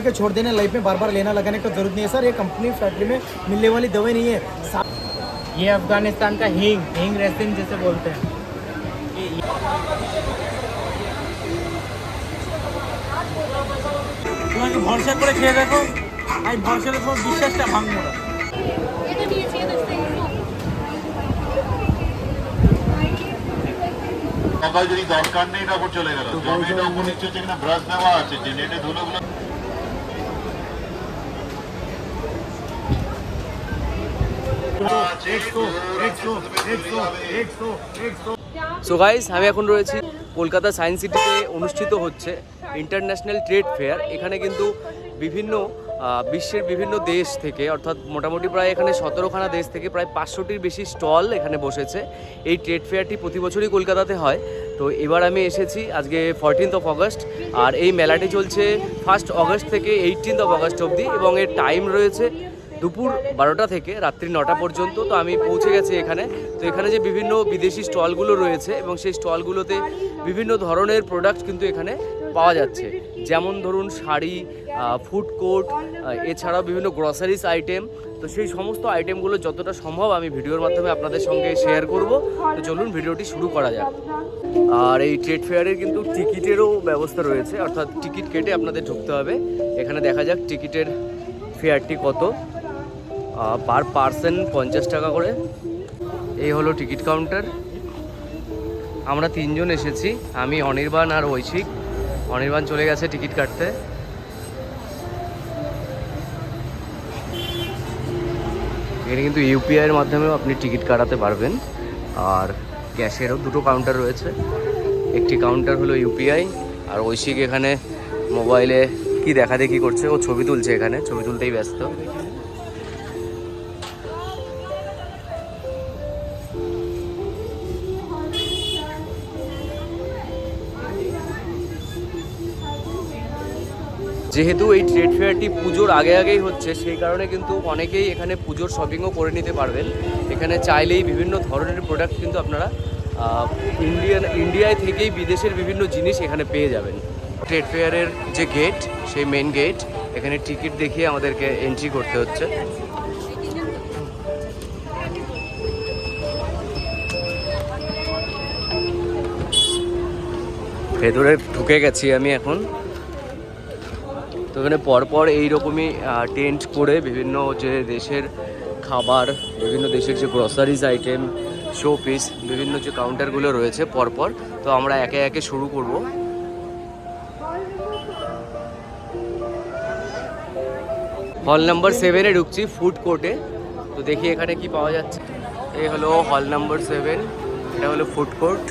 के छोड़ देने लाइफ में बार बार लेना लगाने का जरूरत नहीं है सर ये कंपनी फैक्ट्री में मिलने वाली दवाई नहीं है सा- ये अफगानिस्तान का हींग हींग रेसिन जिसे बोलते हैं তোমাকে ভরসা করে খেয়ে দেখো আমি ভরসা করে তোমার বিশ্বাসটা ভাঙবো না এটা নিয়েছি এটা সকাল যদি দরকার নেই তারপর চলে গেল জমিটা উপর নিচে হচ্ছে কিনা ব্রাশ দেওয়া আছে যে নেটে ধুলোগুলো সো গাইস আমি এখন রয়েছি কলকাতা সায়েন্স সিটিতে অনুষ্ঠিত হচ্ছে ইন্টারন্যাশনাল ট্রেড ফেয়ার এখানে কিন্তু বিভিন্ন বিশ্বের বিভিন্ন দেশ থেকে, অর্থাৎ মোটামুটি প্রায় এখানে সতেরোখানা দেশ থেকে প্রায় পাঁচশোটির বেশি স্টল এখানে বসেছে। এই ট্রেড ফেয়ারটি প্রতি বছরই কলকাতাতে হয়। তো এবার আমি এসেছি আজকে ফরটিন্থ অফ অগস্ট আর এই মেলাটি চলছে ফার্স্ট অগস্ট থেকে এইটিনথ অফ অগস্ট অবধি এবং এর টাইম রয়েছে দুপুর বারোটা থেকে রাত্রি নটা পর্যন্ত তো আমি পৌঁছে গেছি এখানে। তো এখানে যে বিভিন্ন বিদেশি স্টলগুলো রয়েছে এবং সেই স্টলগুলোতে বিভিন্ন ধরনের প্রোডাক্ট কিন্তু এখানে পাওয়া যাচ্ছে। যেমন ধরুন শাড়ি ফুড কোর্ট এছাড়াও বিভিন্ন গ্রসারিস আইটেম তো সেই সমস্ত আইটেমগুলো যতটা সম্ভব আমি ভিডিওর মাধ্যমে আপনাদের সঙ্গে শেয়ার করব। তো চলুন ভিডিওটি শুরু করা যাক। আর এই ট্রেড ফেয়ারের কিন্তু টিকিটেরও ব্যবস্থা রয়েছে। অর্থাৎ টিকিট কেটে আপনাদের ঢুকতে হবে। এখানে দেখা যাক টিকিটের ফেয়ারটি কত। পার পার্সন পঞ্চাশ টাকা করে। এই হলো টিকিট কাউন্টার আমরা তিনজন এসেছি, আমি, অনির্বাণ আর ঐশিক। অনির্বাণ চলে গেছে টিকিট কাটতে। এখানে কিন্তু ইউপিআইয়ের মাধ্যমেও আপনি টিকিট কাটাতে পারবেন। আর ক্যাশেরও দুটো কাউন্টার রয়েছে। একটি কাউন্টার হলো ইউপিআই আর ঐশিক এখানে মোবাইলে কি দেখা দেখি করছে, ও ছবি তুলছে এখানে, ছবি তুলতেই ব্যস্ত। যেহেতু এই ট্রেড ফেয়ারটি পুজোর আগে আগেই হচ্ছে, সেই কারণে কিন্তু অনেকেই এখানে পুজোর শপিংও করে নিতে পারবেন। এখানে চাইলেই বিভিন্ন ধরনের প্রোডাক্ট কিন্তু আপনারা ইন্ডিয়ান ইন্ডিয়ায় থেকেই বিদেশের বিভিন্ন জিনিস এখানে পেয়ে যাবেন। ট্রেড ফেয়ারের যে গেট সেই মেন গেট এখানে টিকিট দেখিয়ে আমাদেরকে এন্ট্রি করতে হচ্ছে। ভেতরে ঢুকে গেছি আমি এখন। তো এখানে পরপর এইরকমই টেন্ট করে বিভিন্ন যে দেশের খাবার, বিভিন্ন দেশের যে গ্রসারিজ আইটেম শো পিস বিভিন্ন যে কাউন্টারগুলো রয়েছে পরপর। তো আমরা একে একে শুরু করব। হল নাম্বার সেভেনে ঢুকছি ফুড কোর্টে তো দেখি এখানে কি পাওয়া যাচ্ছে। এই হলো হল নাম্বার সেভেন এটা হলো ফুড কোর্ট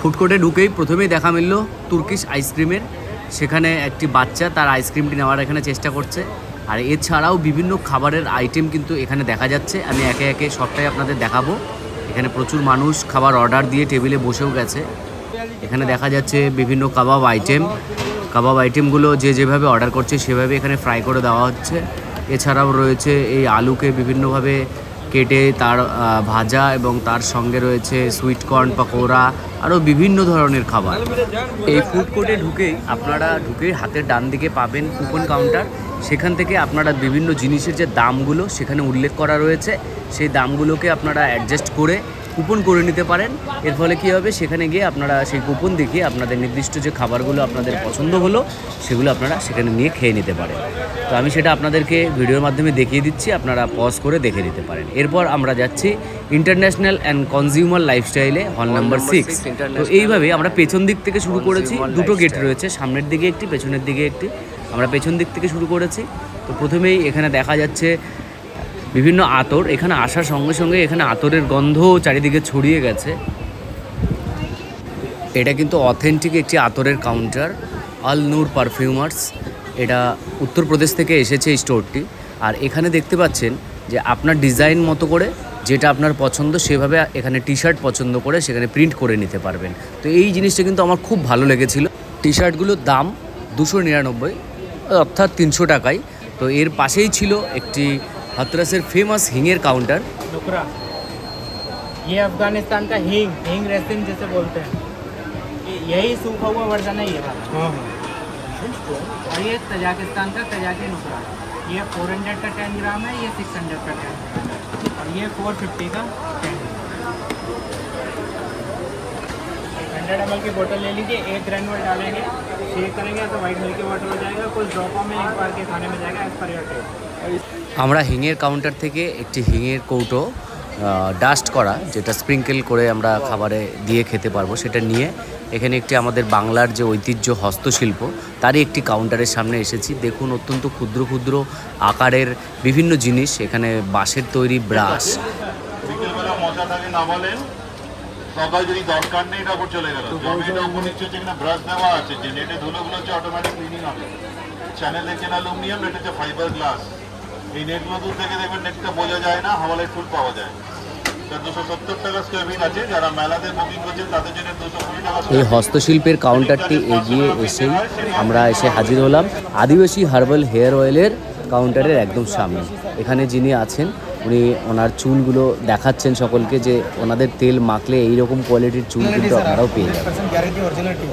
ফুড কোর্টে ঢুকেই প্রথমেই দেখা মিলল তুর্কিশ আইসক্রিমের। সেখানে একটি বাচ্চা তার আইসক্রিমটি নেওয়ার এখানে চেষ্টা করছে। আর এছাড়াও বিভিন্ন খাবারের আইটেম কিন্তু এখানে দেখা যাচ্ছে। আমি একে একে সবটাই আপনাদের দেখাবো। এখানে প্রচুর মানুষ খাবার অর্ডার দিয়ে টেবিলে বসেও গেছে। এখানে দেখা যাচ্ছে বিভিন্ন কাবাব আইটেম কাবাব আইটেমগুলো যে যেভাবে অর্ডার করছে সেভাবে এখানে ফ্রাই করে দেওয়া হচ্ছে। এছাড়াও রয়েছে এই আলুকে বিভিন্নভাবে কেটে তার ভাজা এবং তার সঙ্গে রয়েছে সুইট কর্ন পকোড়া, আরও বিভিন্ন ধরনের খাবার। এই ফুড কোর্টে ঢুকেই আপনারা ঢুকে হাতের ডান দিকে পাবেন কুপন কাউন্টার সেখান থেকে আপনারা বিভিন্ন জিনিসের যে দামগুলো সেখানে উল্লেখ করা রয়েছে। সেই দামগুলোকে আপনারা অ্যাডজাস্ট করে কুপন করে নিতে পারেন। এর ফলে কী হবে? সেখানে গিয়ে আপনারা সেই কুপন দেখিয়ে আপনাদের নির্দিষ্ট যে খাবারগুলো আপনাদের পছন্দ হলো সেগুলো আপনারা সেখানে নিয়ে খেয়ে নিতে পারেন। তো আমি সেটা আপনাদেরকে ভিডিওর মাধ্যমে দেখিয়ে দিচ্ছি আপনারা পজ করে দেখে নিতে পারেন। এরপর আমরা যাচ্ছি ইন্টারন্যাশনাল অ্যান্ড কনজিউমার লাইফস্টাইলে হল নাম্বার সিক্স তো এইভাবে আমরা পেছন দিক থেকে শুরু করেছি। দুটো গেট রয়েছে সামনের দিকে একটি পেছনের দিকে একটি। আমরা পেছন দিক থেকে শুরু করেছি। তো প্রথমেই এখানে দেখা যাচ্ছে বিভিন্ন আতর, এখানে আসার সঙ্গে সঙ্গে এখানে আতরের গন্ধ চারিদিকে ছড়িয়ে গেছে। এটা কিন্তু অথেন্টিক একটি আতরের কাউন্টার আল নূর পারফিউমার্স এটা উত্তরপ্রদেশ থেকে এসেছে এই স্টোরটি আর এখানে দেখতে পাচ্ছেন যে আপনার ডিজাইন মতো করে, যেটা আপনার পছন্দ, সেভাবে এখানে টি শার্ট পছন্দ করে সেখানে প্রিন্ট করে নিতে পারবেন। তো এই জিনিসটা কিন্তু আমার খুব ভালো লেগেছিল। টি শার্টগুলোর দাম দুশো নিরানব্বই, অর্থাৎ তিনশো টাকায়। তো এর পাশেই ছিল একটি हथरसेर फ़ेमस हिंगेर काउंटर नुकरा। ये अफ़गानिस्तान का हिंग हिंग रेसिन जैसे बोलते हैं। यही सूखा हुआ वर्जन है ये वाला। हाँ, हाँ। और ये तजाकिस्तान का तजाकी नुकरा। ये 400 का टेन ग्राम है ये 600 का टेन और ये 450 का 10 हंड्रेड एम की बोतल ले लीजिए एक ग्रैंड वर्ड डालेंगे। शेक करेंगे तो वाइट मिल्क की बॉटल हो जाएगा। कुछ ड्रॉपों में एक बार के खाने में जाएगा एज पर योर टेस्ट আমরা হিঙের কাউন্টার থেকে একটি হিঙের কৌটো ডাস্ট করা, যেটা স্প্রিঙ্কেল করে আমরা খাবারে দিয়ে খেতে পারব, সেটা নিয়ে এখানে একটি আমাদের বাংলার যে ঐতিহ্য হস্তশিল্প, তারই একটি কাউন্টারের সামনে এসেছি। দেখুন, অত্যন্ত ক্ষুদ্র ক্ষুদ্র আকারের বিভিন্ন জিনিস, এখানে বাঁশের তৈরি ব্রাশ। অ্যালুমিনিয়াম এটা হচ্ছে ফাইবার গ্লাস এই নেটগুলো দূর থেকে দেখবেন নেটটা বোঝা যায় না হাওয়ালের ফুল পাওয়া যায় দুশো সত্তর টাকা স্কোয়ার ফিট আছে যারা মেলাতে বুকিং করছেন তাদের জন্য দুশো কুড়ি টাকা এই square feet। হস্তশিল্পের কাউন্টারটি এগিয়ে এসেই আমরা এসে হাজির হলাম আদিবাসী হার্বাল হেয়ার অয়েলের কাউন্টারের একদম সামনে এখানে যিনি আছেন উনি ওনার চুলগুলো দেখাচ্ছেন সকলকে যে ওনাদের তেল মাখলে এইরকম কোয়ালিটির চুল কিন্তু আপনারাও পেয়ে যাবেন परसेंट गारंटी ओरिजिनलिटी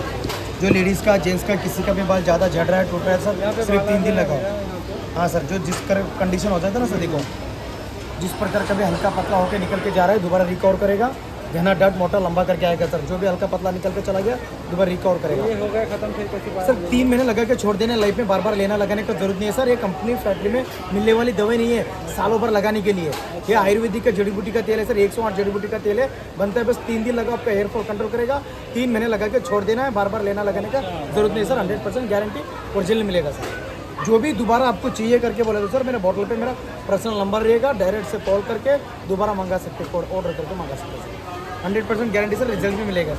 जो लेडीज़ का जेंट्स का किसी का भी बाल ज़्यादा झड़ रहा है टूट रहा है सर सिर्फ तीन दिन लगाओ हाँ सर जो जिस कर कंडीशन हो जाता है ना सर देखो। जिस प्रकार का भी हल्का पतला होकर निकल के जा रहा है दोबारा रिकवर करेगा। घना डट मोटा लंबा करके आएगा सर। जो भी हल्का पतला निकल के चला गया दोबारा रिकवर करेगा। ये हो गया खत्म फिर सर तीन महीने लगा के छोड़ देने लाइफ में बार बार लेना लगाने का ज़रूरत नहीं है सर। ये कंपनी फैक्ट्री में मिलने वाली दवाई नहीं है सालों भर लगाने के लिए। ये आयुर्वेदिक का जड़ी बूटी का तेल है सर एक सौ आठ जड़ी बूटी का तेल है। बनता है बस तीन दिन लगा आपका हेयर फॉल कंट्रोल करेगा। तीन महीने लगा के छोड़ देना है बार बार लेना लगाने का ज़रूरत नहीं है sir hundred percent guarantee original मिलेगा सर। जो भी दोबारा आपको चाहिए करके बोले तो सर, मेरे बॉटल पे मेरा पर्सनल नंबर रहेगा डायरेक्ट से कॉल करके दोबारा मंगा सकते ऑर्डर करके मंगा सकते sir. Hundred percent guarantee sir result भी मिलेगा,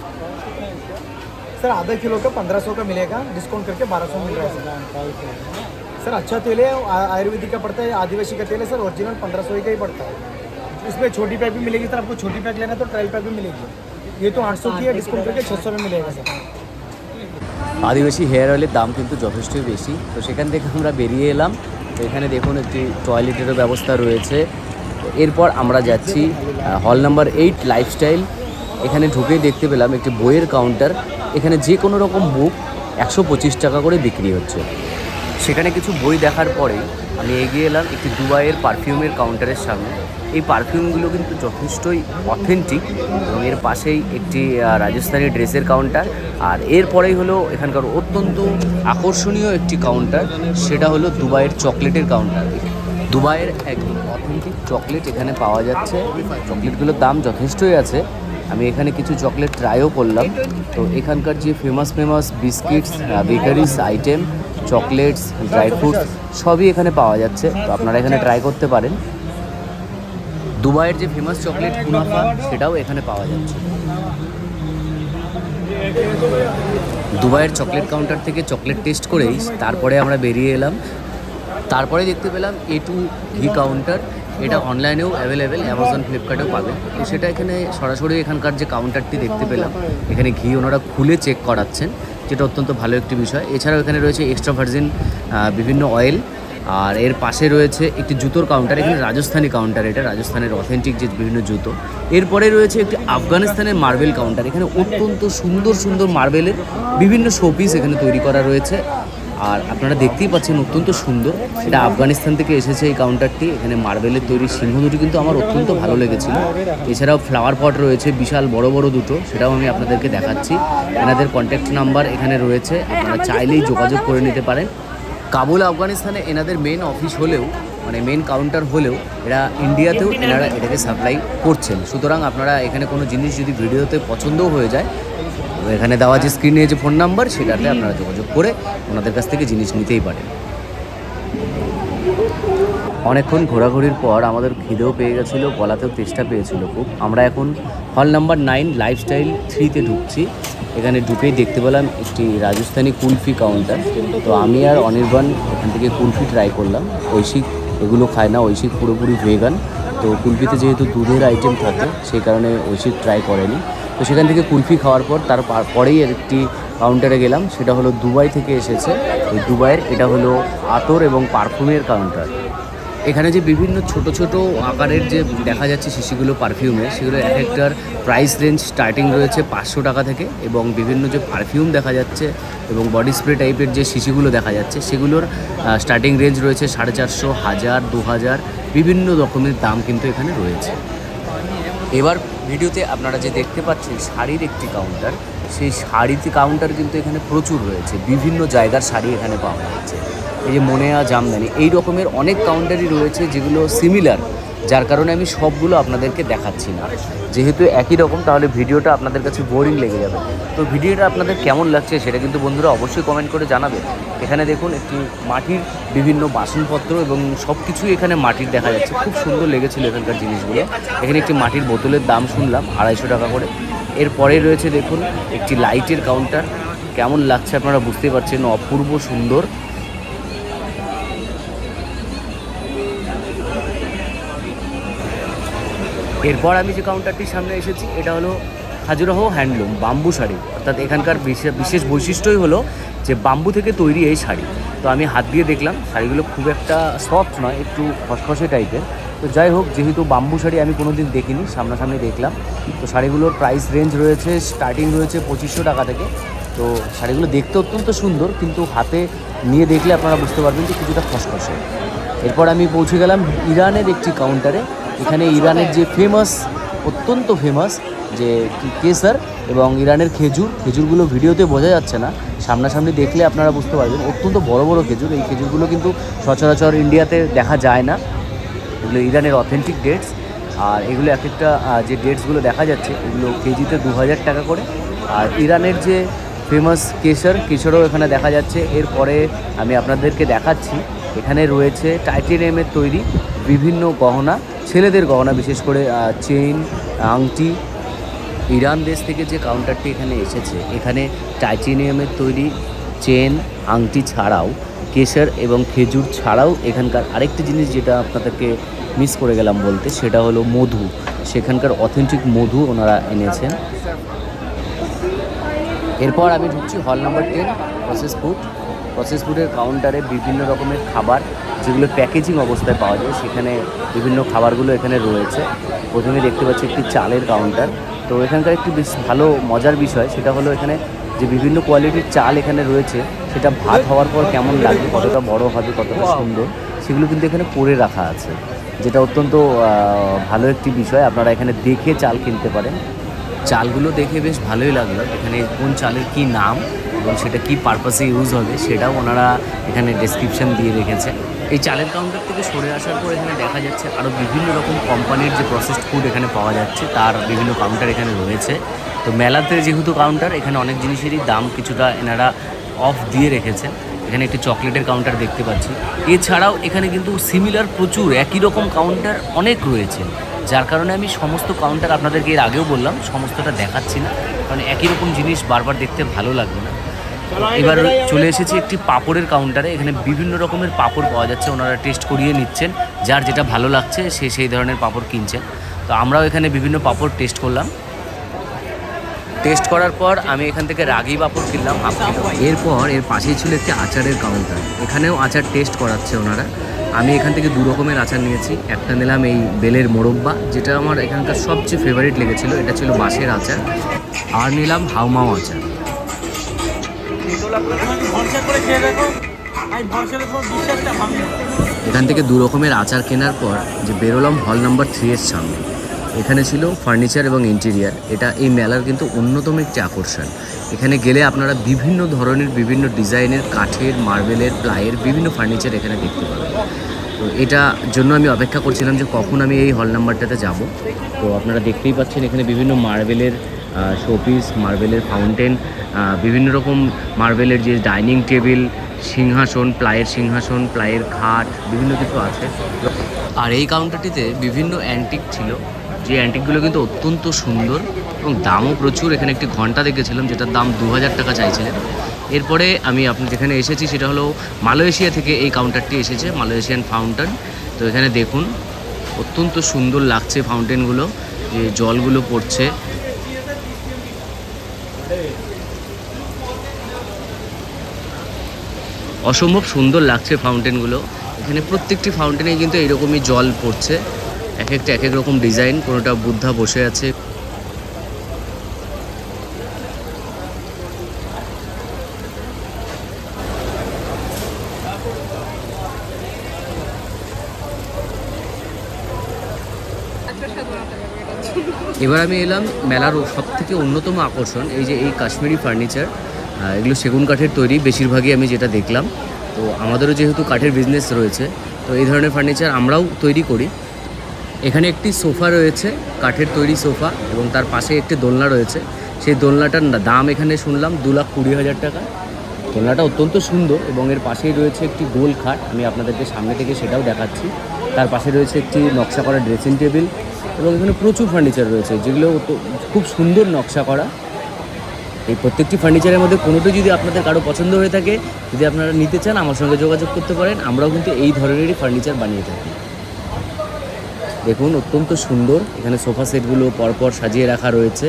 सर। आधा किलो का पंद्रह सौ का मिलेगा डिस्काउंट करके बारह सौ मिल रहा है, सर। सर अच्छा तेल है आयुर्वेदिक का पड़ता है, आदिवासी का तेल है, सर ओरिजिनल पंद्रह सौ का ही पड़ता है। इसमें छोटी पैक भी मिलेगी, सर, आपको छोटी पैक लेना है तो ट्रायल पैक भी मिलेगी। ये तो आठ सौ की है डिस्काउंट करके छः सौ में मिलेगा, सर। আদিবাসী হেয়ার অয়েলের দাম কিন্তু যথেষ্টই বেশি। তো সেখান থেকে আমরা বেরিয়ে এলাম। তো এখানে দেখুন একটি টয়লেটেরও ব্যবস্থা রয়েছে। এরপর আমরা যাচ্ছি হল নাম্বার এইট লাইফস্টাইল এখানে ঢুকে দেখতে পেলাম একটি বইয়ের কাউন্টার এখানে যে কোনো রকম বুক একশো পঁচিশ টাকা করে বিক্রি হচ্ছে। সেখানে কিছু বই দেখার পরেই আমি এগিয়ে এলাম একটি দুবাইয়ের পারফিউমের কাউন্টারের সামনে। এই পারফিউমগুলো কিন্তু যথেষ্টই অথেন্টিক এবং এর পাশেই একটি রাজস্থানি ড্রেসের কাউন্টার। আর এরপরেই হলো এখানকার অত্যন্ত আকর্ষণীয় একটি কাউন্টার, সেটা হলো দুবাইয়ের চকলেটের কাউন্টার। দুবাইয়ের একদম অথেন্টিক চকলেট এখানে পাওয়া যাচ্ছে। চকলেটগুলোর দাম যথেষ্টই আছে। আমি এখানে কিছু চকলেট ট্রাইও করলাম। তো এখানকার যে famous famous biscuits bakeries item chocolates, dry fruits সবই এখানে পাওয়া যাচ্ছে। তো আপনারা এখানে ট্রাই করতে পারেন। দুবাইয়ের যে ফেমাস চকলেট কুনাফা, সেটাও এখানে পাওয়া যাচ্ছে। দুবাইয়ের চকলেট কাউন্টার থেকে চকলেট টেস্ট করেই তারপরে আমরা বেরিয়ে এলাম। তারপরে দেখতে পেলাম এ টু ঘি কাউন্টার এটা অনলাইনেও অ্যাভেলেবেল অ্যামাজন ফ্লিপকার্টেও পাবেন। তো সেটা এখানে সরাসরি এখানকার যে কাউন্টারটি দেখতে পেলাম। এখানে ঘি ওনারা খুলে চেক করাচ্ছেন। যেটা অত্যন্ত ভালো একটি বিষয়। এছাড়াও এখানে রয়েছে এক্সট্রা ভার্জিন বিভিন্ন অয়েল আর এর পাশে রয়েছে একটি জুতোর কাউন্টার এখানে রাজস্থানি কাউন্টার এটা, রাজস্থানের অথেন্টিক যে বিভিন্ন জুতো। এরপরে রয়েছে একটি আফগানিস্তানের মার্বেল কাউন্টার এখানে অত্যন্ত সুন্দর সুন্দর মার্বেলের বিভিন্ন শোপিস এখানে তৈরি করা রয়েছে। আর আপনারা দেখতেই পাচ্ছেন অত্যন্ত সুন্দর। এটা আফগানিস্তান থেকে এসেছে এই কাউন্টারটি এখানে মার্বেলের তৈরি সিংহ দুটি কিন্তু আমার অত্যন্ত ভালো লেগেছিল। এছাড়াও ফ্লাওয়ার পট রয়েছে, বিশাল বড় বড় দুটো। সেটাও আমি আপনাদেরকে দেখাচ্ছি। এনাদের কন্ট্যাক্ট নাম্বার এখানে রয়েছে। আপনারা চাইলেই যোগাযোগ করে নিতে পারেন। কাবুল, আফগানিস্তানে এনাদের মেন অফিস হলেও মানে মেন কাউন্টার হলেও, এরা ইন্ডিয়াতেও এনারা এটাকে সাপ্লাই করছেন। সুতরাং আপনারা এখানে কোনো জিনিস যদি ভিডিওতে পছন্দও হয়ে যায় এখানে দেওয়া যে স্ক্রিনে যে ফোন নাম্বার সেটাতে আপনারা যোগাযোগ করে ওনাদের কাছ থেকে জিনিস নিতেই পারেন। অনেকক্ষণ ঘোরাঘুরির পর আমাদের খিদেও পেয়ে গেছিল, গলাতেও তেষ্টা পেয়েছিল খুব। আমরা এখন হল নাম্বার নাইন লাইফস্টাইল থ্রিতে ঢুকছি। এখানে ঢুকেই দেখতে পেলাম একটি রাজস্থানি কুলফি কাউন্টার তো আমি আর অনির্বাণ এখান থেকে কুলফি ট্রাই করলাম। ঐশিক এগুলো খায় না, ঐশিক পুরোপুরি ভেগান তো কুলফিতে যেহেতু দুধের আইটেম থাকে, সেই কারণে ঐশিক ট্রাই করেনি। তো সেখান থেকে কুলফি খাওয়ার পর তার পরেই একটি কাউন্টারে গেলাম, সেটা হলো দুবাই থেকে এসেছে। এই দুবাইয়ের, এটা হলো আতর এবং পারফিউমের কাউন্টার এখানে যে বিভিন্ন ছোট ছোট আকারের যে দেখা যাচ্ছে শিশিগুলো পারফিউমে সেগুলো এক একটার প্রাইস রেঞ্জ স্টার্টিং রয়েছে পাঁচশো টাকা থেকে এবং বিভিন্ন যে পারফিউম দেখা যাচ্ছে এবং বডি স্প্রে টাইপের যে শিশিগুলো দেখা যাচ্ছে, সেগুলোর স্টার্টিং রেঞ্জ রয়েছে সাড়ে চারশো, হাজার, দু হাজার, বিভিন্ন রকমের দাম কিন্তু এখানে রয়েছে। এবার ভিডিওতে আপনারা যে দেখতে পাচ্ছেন শাড়ির একটি কাউন্টার সেই শাড়িতে কাউন্টার কিন্তু এখানে প্রচুর রয়েছে। বিভিন্ন জায়গার শাড়ি এখানে পাওয়া যাচ্ছে। এই যে মনেয়া জামদানি, এই রকমের অনেক কাউন্টারই রয়েছে যেগুলো সিমিলার যার কারণে আমি সবগুলো আপনাদেরকে দেখাচ্ছি না। যেহেতু একই রকম, তাহলে ভিডিওটা আপনাদের কাছে বোরিং লেগে যাবে। তো ভিডিওটা আপনাদের কেমন লাগছে সেটা কিন্তু বন্ধুরা অবশ্যই কমেন্ট করে জানাবে। এখানে দেখুন একটি মাটির বিভিন্ন বাসনপত্র এবং সব কিছুই এখানে মাটির দেখা যাচ্ছে। খুব সুন্দর লেগেছিল এখানকার জিনিসগুলো। এখানে একটি মাটির বোতলের দাম শুনলাম, আড়াইশো টাকা করে। এরপরে রয়েছে দেখুন একটি লাইটের কাউন্টার কেমন লাগছে আপনারা বুঝতেই পারছেন, অপূর্ব সুন্দর। এরপর আমি যে কাউন্টারটির সামনে এসেছি, এটা হলো খাজুরাহো হ্যান্ডলুম, বাম্বু শাড়ি। অর্থাৎ এখানকার বিশে- বিশেষ বৈশিষ্ট্যই হলো যে বাম্বু থেকে তৈরি এই শাড়ি। তো আমি হাত দিয়ে দেখলাম, শাড়িগুলো খুব একটা সফট নয়, একটু খসখসে টাইপের তো যাই হোক, যেহেতু বাম্বু শাড়ি আমি কোনো দিন দেখিনি, সামনাসামনি দেখলাম। তো শাড়িগুলোর প্রাইস রেঞ্জ রয়েছে স্টার্টিং রয়েছে পঁচিশশো টাকা থেকে। তো শাড়িগুলো দেখতে অত্যন্ত সুন্দর, কিন্তু হাতে নিয়ে দেখলে আপনারা বুঝতে পারবেন যে কিছুটা খসখসে। এরপর আমি পৌঁছে গেলাম ইরানের একটি কাউন্টারে এখানে ইরানের যে ফেমাস অত্যন্ত ফেমাস যে কি- কেসার এবং ইরানের খেজুর খেজুরগুলো ভিডিওতে বোঝা যাচ্ছে না। সামনাসামনি দেখলে আপনারা বুঝতে পারবেন অত্যন্ত বড় বড় খেজুর। এই খেজুরগুলো কিন্তু সচরাচর ইন্ডিয়াতে দেখা যায় না। এগুলো ইরানের অথেন্টিক ডেটস আর এগুলো এক একটা যে ডেটসগুলো দেখা যাচ্ছে এগুলো কেজিতে দু হাজার টাকা করে। আর ইরানের যে ফেমাস কেশর কেশরও এখানে দেখা যাচ্ছে। এরপরে আমি আপনাদেরকে দেখাচ্ছি। এখানে রয়েছে টাইটেনিয়ামের তৈরি বিভিন্ন গহনা। ছেলেদের গহনা, বিশেষ করে চেইন আংটি, ইরান দেশ থেকে যে কাউন্টারটি এখানে এসেছে, এখানে টাইটেনিয়ামের তৈরি চেন, আংটি ছাড়াও, কেশর এবং খেজুর ছাড়াও এখানকার আরেকটি জিনিস যেটা আপনাদেরকে মিস করে গেলাম বলতে, সেটা হলো মধু। সেখানকার অথেন্টিক মধু ওনারা এনেছেন। এরপর আমি ঢুকছি hall number ten process food process ফুডের কাউন্টারে বিভিন্ন রকমের খাবার যেগুলো প্যাকেজিং অবস্থায় পাওয়া যায় সেখানে বিভিন্ন খাবারগুলো এখানে রয়েছে। প্রথমে দেখতে পাচ্ছি একটি চালের কাউন্টার তো এখানকার একটি বেশ ভালো মজার বিষয় সেটা হলো এখানে যে বিভিন্ন কোয়ালিটির চাল এখানে রয়েছে সেটা ভাত হওয়ার পর কেমন লাগবে কতটা বড় হবে কতটা সুন্দর সেগুলো কিন্তু এখানে করে রাখা আছে। যেটা অত্যন্ত ভালো একটি বিষয় আপনারা এখানে দেখে চাল কিনতে পারেন। চালগুলো দেখে বেশ ভালোই লাগল এখানে কোন চালের কি নাম এবং সেটা কি পারপাসে ইউজ হবে সেটাও ওনারা এখানে ডেসক্রিপশন দিয়ে রেখেছে। এই চালের কাউন্টার থেকে সরে আসার পর এখানে দেখা যাচ্ছে আরও বিভিন্ন রকম কোম্পানির যে প্রসেসড ফুড এখানে পাওয়া যাচ্ছে, তার বিভিন্ন কাউন্টার এখানে রয়েছে। তো মেলাতে যেহেতু কাউন্টার এখানে অনেক জিনিসেরই দাম কিছুটা এনারা অফ দিয়ে রেখেছেন। এখানে একটি চকলেটের কাউন্টার দেখতে পাচ্ছি। এছাড়াও এখানে কিন্তু সিমিলার প্রচুর, একই রকম কাউন্টার অনেক রয়েছে। যার কারণে আমি সমস্ত কাউন্টার আপনাদেরকে এর আগেও বললাম, সমস্তটা দেখাচ্ছি না। কারণ একই রকম জিনিস বারবার দেখতে ভালো লাগবে না। এবার চলে এসেছি একটি পাপড়ের কাউন্টারে এখানে বিভিন্ন রকমের পাপড় পাওয়া যাচ্ছে। ওনারা টেস্ট করিয়ে নিচ্ছেন। যার যেটা ভালো লাগছে, সে সেই ধরনের পাপড় কিনছেন। তো আমরাও এখানে বিভিন্ন পাপড় টেস্ট করলাম। টেস্ট করার পর আমি এখান থেকে রাগি পাপড় কিনলাম হাফ কিলো এরপর এর পাশেই ছিল একটি আচারের কাউন্টার এখানেও আচার টেস্ট করাচ্ছে ওনারা। আমি এখান থেকে দু রকমের আচার নিয়েছি। একটা নিলাম এই বেলের মোরব্বা, যেটা আমার এখানকার সবচেয়ে ফেভারিট লেগেছিল। এটা ছিল বাঁশের আচার। আর নিলাম হাউমাও আচার। এখান থেকে দু রকমের আচার কেনার পর যে বেরোলাম হল নাম্বার থ্রি এর সামনে। এখানে ছিল ফার্নিচার এবং ইন্টেরিয়ার এটা এই মেলার কিন্তু অন্যতম একটি আকর্ষণ। এখানে গেলে আপনারা বিভিন্ন ধরনের, বিভিন্ন ডিজাইনের কাঠের, মার্বেলের, প্লাইয়ের বিভিন্ন ফার্নিচার এখানে দেখতে পাবেন। তো এটা জন্য আমি অপেক্ষা করছিলাম যে কখন আমি এই হল নাম্বারটাতে যাব। তো আপনারা দেখতেই পাচ্ছেন এখানে বিভিন্ন মার্বেলের শোপিস মার্বেলের ফাউন্টেন বিভিন্ন রকম মার্বেলের যে ডাইনিং টেবিল সিংহাসন, প্লাইয়ের সিংহাসন, প্লাইয়ের খাট, বিভিন্ন কিছু আছে। আর এই কাউন্টারটিতে বিভিন্ন অ্যান্টিক ছিল। যে অ্যান্টিকগুলো কিন্তু অত্যন্ত সুন্দর এবং দামও প্রচুর। এখানে একটি ঘণ্টা দেখেছিলাম, যেটার দাম দু হাজার টাকা চাইছিলেন। এরপরে আমি আপনি যেখানে এসেছি, সেটা হলো মালয়েশিয়া থেকে এই কাউন্টারটি এসেছে, মালয়েশিয়ান ফাউন্টেন তো এখানে দেখুন, অত্যন্ত সুন্দর লাগছে ফাউন্টেনগুলো যে জলগুলো পড়ছে। অসম্ভব সুন্দর লাগছে ফাউন্টেনগুলো এখানে প্রত্যেকটি ফাউন্টেনে কিন্তু এরকমই জল পড়ছে। এক একটা, এক এক রকম ডিজাইন কোনোটা বুদ্ধা বসে আছে। এবার আমি এলাম মেলার সব থেকে অন্যতম আকর্ষণ, এই যে এই কাশ্মীরি ফার্নিচার এগুলো সেগুন কাঠের তৈরি, বেশিরভাগই আমি যেটা দেখলাম। তো আমাদেরও যেহেতু কাঠের বিজনেস রয়েছে, তো এই ধরনের ফার্নিচার আমরাও তৈরি করি। এখানে একটি সোফা রয়েছে, কাঠের তৈরি সোফা, এবং তার পাশে একটি দোলনা রয়েছে। সেই দোলনাটার দাম এখানে শুনলাম দু লাখ কুড়ি হাজার টাকা। দোলনাটা অত্যন্ত সুন্দর, এবং এর পাশেই রয়েছে একটি গোল খাট, আমি আপনাদেরকে সামনে থেকে সেটাও দেখাচ্ছি। তার পাশে রয়েছে একটি নকশা করা ড্রেসিং টেবিল এবং এখানে প্রচুর ফার্নিচার রয়েছে, যেগুলো খুব সুন্দর নকশা করা। এই প্রত্যেকটি ফার্নিচারের মধ্যে কোনোটি যদি আপনাদের কারও পছন্দ হয়ে থাকে, যদি আপনারা নিতে চান, আমার সঙ্গে যোগাযোগ করতে পারেন। আমরাও কিন্তু এই ধরনেরই ফার্নিচার বানিয়ে থাকি। দেখুন, অত্যন্ত সুন্দর। এখানে সোফা সেটগুলো পরপর সাজিয়ে রাখা রয়েছে।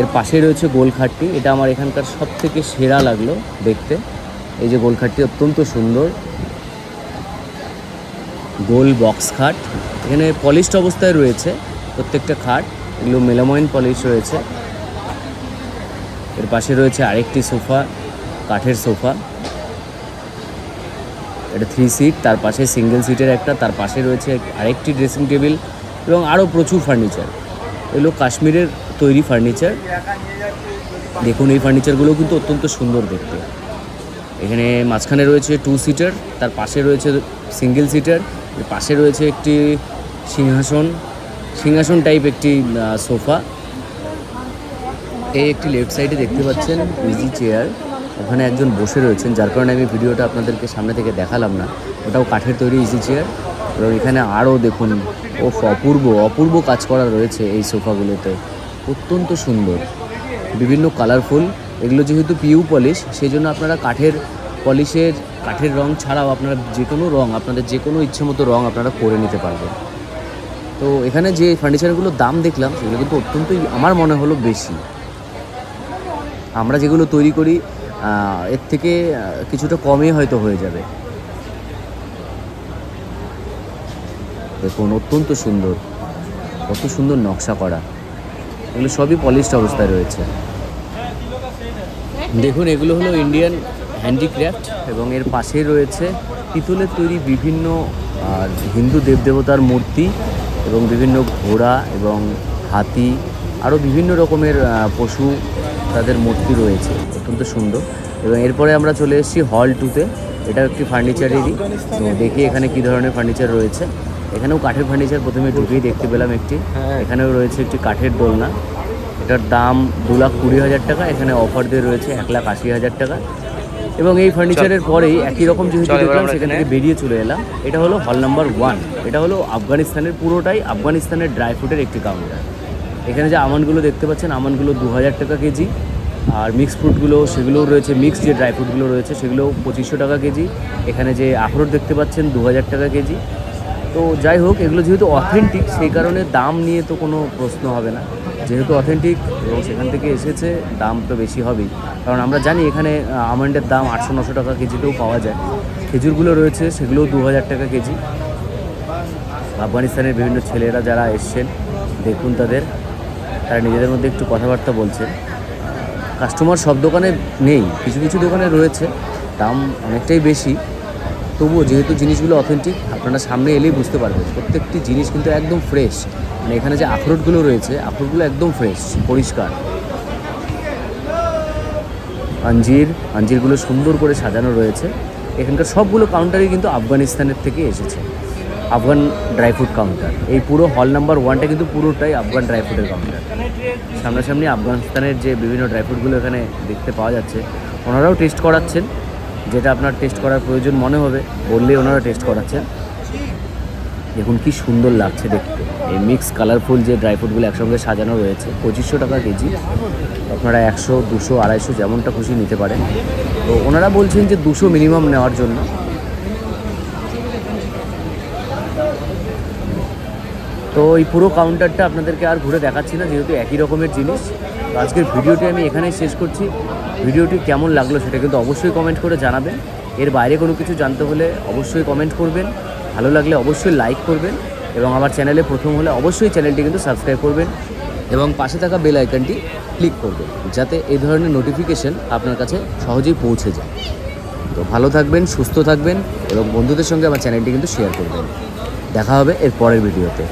এর পাশে রয়েছে গোল খাটটি এটা আমার এখানকার সব থেকে সেরা লাগল দেখতে। এই যে গোল খাটটি অত্যন্ত সুন্দর। গোল বক্স খাট। এখানে পলিশড অবস্থায় রয়েছে প্রত্যেকটা খাট। এগুলো মেলাময়ন পলিশ রয়েছে। এর পাশে রয়েছে আরেকটি সোফা, কাঠের সোফা। এটা থ্রি সিট তার পাশে সিঙ্গেল সিটের একটা, তার পাশে রয়েছে আরেকটি ড্রেসিং টেবিল এবং আরও প্রচুর ফার্নিচার এগুলো কাশ্মীরের তৈরি ফার্নিচার দেখুন, এই ফার্নিচারগুলো কিন্তু অত্যন্ত সুন্দর দেখতে। এখানে মাঝখানে রয়েছে টু সিটার তার পাশে রয়েছে সিঙ্গেল সিটার পাশে রয়েছে একটি সিংহাসন। সিংহাসন টাইপ একটি সোফা। এই একটি লেফট সাইডে দেখতে পাচ্ছেন ইজি চেয়ার ওখানে একজন বসে রয়েছেন, যার কারণে আমি ভিডিওটা আপনাদেরকে সামনে থেকে দেখালাম না। ওটাও কাঠের তৈরি ইজি চেয়ার এবং এখানে আরও দেখুন ও অপূর্ব অপূর্ব কাজ করা রয়েছে এই সোফাগুলোতে। অত্যন্ত সুন্দর। বিভিন্ন কালারফুল এগুলো যেহেতু পিউ পলিশ সেই জন্য আপনারা কাঠের পলিশের কাঠের রং ছাড়াও আপনারা যে কোনো রং, আপনাদের যে কোনো ইচ্ছে মতো রং আপনারা করে নিতে পারবেন। তো এখানে যে ফার্নিচারগুলোর দাম দেখলাম, সেগুলো কিন্তু অত্যন্তই, আমার মনে হলো, বেশি। আমরা যেগুলো তৈরি করি এর থেকে কিছুটা কমে হয়তো হয়ে যাবে। দেখুন, অত্যন্ত সুন্দর। কত সুন্দর নকশা করা। এগুলো সবই পলিশড অবস্থায় রয়েছে। দেখুন, এগুলো হলো ইন্ডিয়ান হ্যান্ডিক্রাফট এবং এর পাশে রয়েছে পিতলের তৈরি বিভিন্ন হিন্দু দেবদেবতার মূর্তি এবং বিভিন্ন ঘোড়া এবং হাতি, আরও বিভিন্ন রকমের পশু তাদের মূর্তি রয়েছে। অত্যন্ত সুন্দর। এবং এরপরে আমরা চলে এসেছি হল টুতে এটা একটি ফার্নিচারেরই তো দেখি এখানে কি ধরনের ফার্নিচার রয়েছে। এখানেও কাঠের ফার্নিচার প্রথমে ঢুকেই দেখতে পেলাম একটি। এখানেও রয়েছে একটি কাঠের দোলনা। এটার দাম দু লাখ কুড়ি হাজার টাকা। এখানে অফার দিয়ে রয়েছে এক লাখ আশি হাজার টাকা। এবং এই ফার্নিচারের পরেই একই রকম যেহেতু দেখলাম সেখান থেকে বেরিয়ে চলে এলাম। এটা হলো হল নাম্বার ওয়ান এটা হলো আফগানিস্তানের পুরোটাই আফগানিস্তানের ড্রাই ফ্রুটের একটি কাউন্টার এখানে যে আমনগুলো দেখতে পাচ্ছেন আমনগুলো দু হাজার টাকা কেজি। আর মিক্স ফ্রুটগুলো সেগুলোও রয়েছে মিক্স যে ড্রাই ফ্রুটগুলো রয়েছে সেগুলো পঁচিশশো টাকা কেজি। এখানে যে আখরোট দেখতে পাচ্ছেন দু হাজার টাকা কেজি। তো যাই হোক, এগুলো যেহেতু অথেন্টিক সেই কারণে দাম নিয়ে তো কোনো প্রশ্ন হবে না। যেহেতু অথেন্টিক এবং সেখান থেকে এসেছে, দাম তো বেশি হবেই। কারণ আমরা জানি এখানে আমন্ডের দাম আটশো, নশো টাকা কেজিতেও পাওয়া যায়। খেজুরগুলো রয়েছে, সেগুলোও দু হাজার টাকা কেজি। আফগানিস্তানের বিভিন্ন ছেলেরা যারা এসছেন, দেখুন তাদের। তারা নিজেদের মধ্যে একটু কথাবার্তা বলছে। কাস্টমার সব দোকানে নেই, কিছু কিছু দোকানে রয়েছে, দাম অনেকটাই বেশি। তবুও যেহেতু জিনিসগুলো অথেন্টিক আপনারা সামনে এলেই বুঝতে পারবেন, প্রত্যেকটি জিনিস কিন্তু একদম ফ্রেশ মানে এখানে যে আখরোটগুলো রয়েছে, আখরোটগুলো একদম ফ্রেশ পরিষ্কার। আঞ্জির, আঞ্জিরগুলো সুন্দর করে সাজানো রয়েছে। এখানকার সবগুলো কাউন্টারই কিন্তু আফগানিস্তানের থেকে এসেছে। আফগান ড্রাই ফ্রুট কাউন্টার এই পুরো হল নাম্বার ওয়ানটা কিন্তু পুরোটাই আফগান ড্রাই ফ্রুটের কাউন্টার সামনাসামনি আফগানিস্তানের যে বিভিন্ন ড্রাই ফ্রুটগুলো এখানে দেখতে পাওয়া যাচ্ছে, ওনারাও টেস্ট করাচ্ছেন। যেটা আপনার টেস্ট করার প্রয়োজন মনে হবে, বললেই ওনারা টেস্ট করাচ্ছেন। দেখুন কি সুন্দর লাগছে দেখতে। এই মিক্স কালারফুল যে ড্রাই ফ্রুটগুলো একসঙ্গে সাজানো রয়েছে, পঁচিশশো টাকা কেজি। আপনারা একশো, দুশো, আড়াইশো যেমনটা খুশি নিতে পারেন। তো ওনারা বলছেন যে দুশো মিনিমাম নেওয়ার জন্য। তো এই পুরো কাউন্টারটা আপনাদেরকে আর ঘুরে দেখাচ্ছি না, যেহেতু একই রকমের জিনিস। তো আজকের ভিডিওটি আমি এখানেই শেষ করছি। ভিডিওটি কেমন লাগল সেটা কিন্তু অবশ্যই কমেন্ট করে জানাবেন। এর বাইরে কোনো কিছু জানতে হলে অবশ্যই কমেন্ট করবেন। ভালো লাগলে অবশ্যই লাইক করবেন এবং আমার চ্যানেলে প্রথম হলে অবশ্যই চ্যানেলটি কিন্তু সাবস্ক্রাইব করবেন এবং পাশে থাকা বেল আইকনটি ক্লিক করবেন, যাতে এই ধরনের নোটিফিকেশন আপনার কাছে সহজেই পৌঁছে যায়। তো ভালো থাকবেন, সুস্থ থাকবেন এবং বন্ধুদের সঙ্গে আমার চ্যানেলটি কিন্তু শেয়ার করবেন। দেখা হবে এর পরের ভিডিওতে।